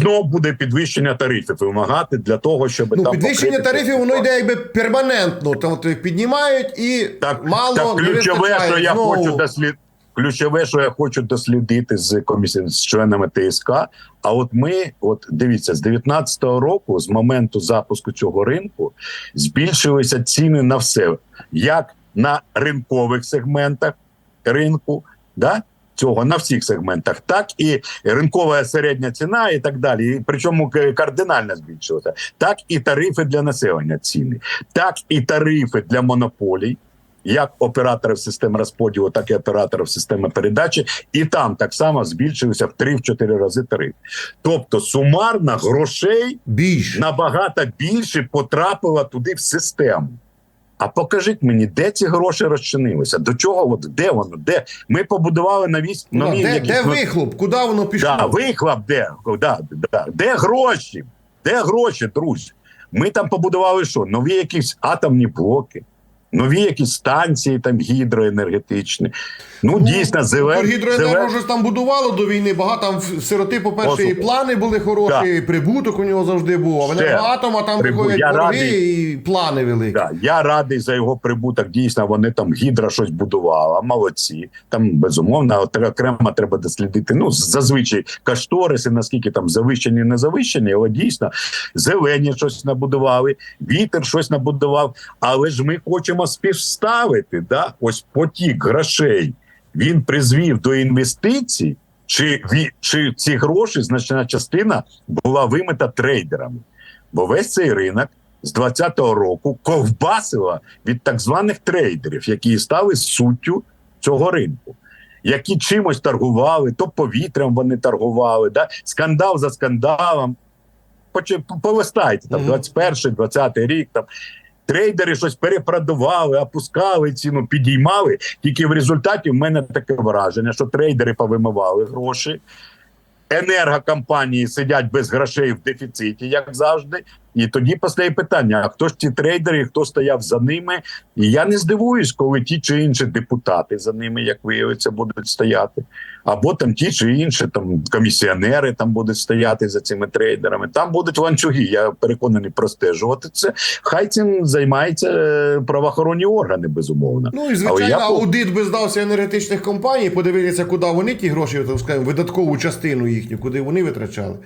знов буде підвищення тарифів вимагати для того, щоб Ну, там підвищення тарифів воно йде якби перманентно. Тобто їх піднімають і Так, мало так ключове, що я знову. хочу дослід... Ключове, що я хочу дослідити з комісії з членами ТСК. А от ми, от дивіться, з 19-го року, з моменту запуску цього ринку, збільшилися ціни на все, як на ринкових сегментах ринку, да? Цього на всіх сегментах, так і ринкова середня ціна, і так далі. І причому кардинально збільшилося. Так і тарифи для населення ціни, так і тарифи для монополій, як операторів системи розподілу, так і операторів системи передачі, і там так само збільшилися в 3-4 рази тариф. Тобто сумарно грошей Більше. набагато більше потрапило туди в систему. А покажіть мені, де ці гроші розчинилися? До чого? От де воно? Де ми побудували нові Ну, нові де, якісь де ну, вихлоп? Куди воно пішло? Да, вихлоп де? Да, да. Де гроші? Де гроші, друзі? Ми там побудували що? Нові якісь атомні блоки, нові якісь станції там гідроенергетичні. Ну, дійсно, зелен, Гідроенерго вже там будувало до війни. Багато там сироти, по-перше, і плани були хороші, і прибуток у нього завжди був. А вони багато, а там Прибу- виходять борги радий. і плани великі. Да, я радий за його прибуток. Дійсно, вони там гідра щось будувала. Молодці. Там безумовно от окремо треба дослідити. Ну зазвичай кашториси, наскільки там завищені, не завищені, але дійсно зелені щось набудували, вітер щось набудував. Але ж ми хочемо співставити. Да? Ось потік грошей він призвів до інвестицій. Чи чи ці гроші значна частина була вимита трейдерами? Бо весь цей ринок з 20-го року ковбасила від так званих трейдерів, які стали суттю цього ринку, які чимось торгували, то повітрям вони торгували, да? скандал за скандалом. Поче- Полистайте там Мгм. 21 20 рік. Там трейдери щось перепродавали, опускали ціну, підіймали. Тільки в результаті в мене таке враження, що трейдери повимивали гроші. Енергокомпанії сидять без грошей в дефіциті, як завжди. І тоді постає питання: а хто ж ці трейдери, хто стояв за ними? І я не здивуюсь, коли ті чи інші депутати за ними, як виявиться, будуть стояти, або там ті чи інші там комісіонери там будуть стояти за цими трейдерами. Там будуть ланцюги. Я переконаний простежувати це. Хай цим займаються е, правоохоронні органи, безумовно. Ну і звичайно, я аудит би здався енергетичних компаній, подивитися, куди вони ті гроші, там скажемо, видаткову частину їхню, куди вони витрачали.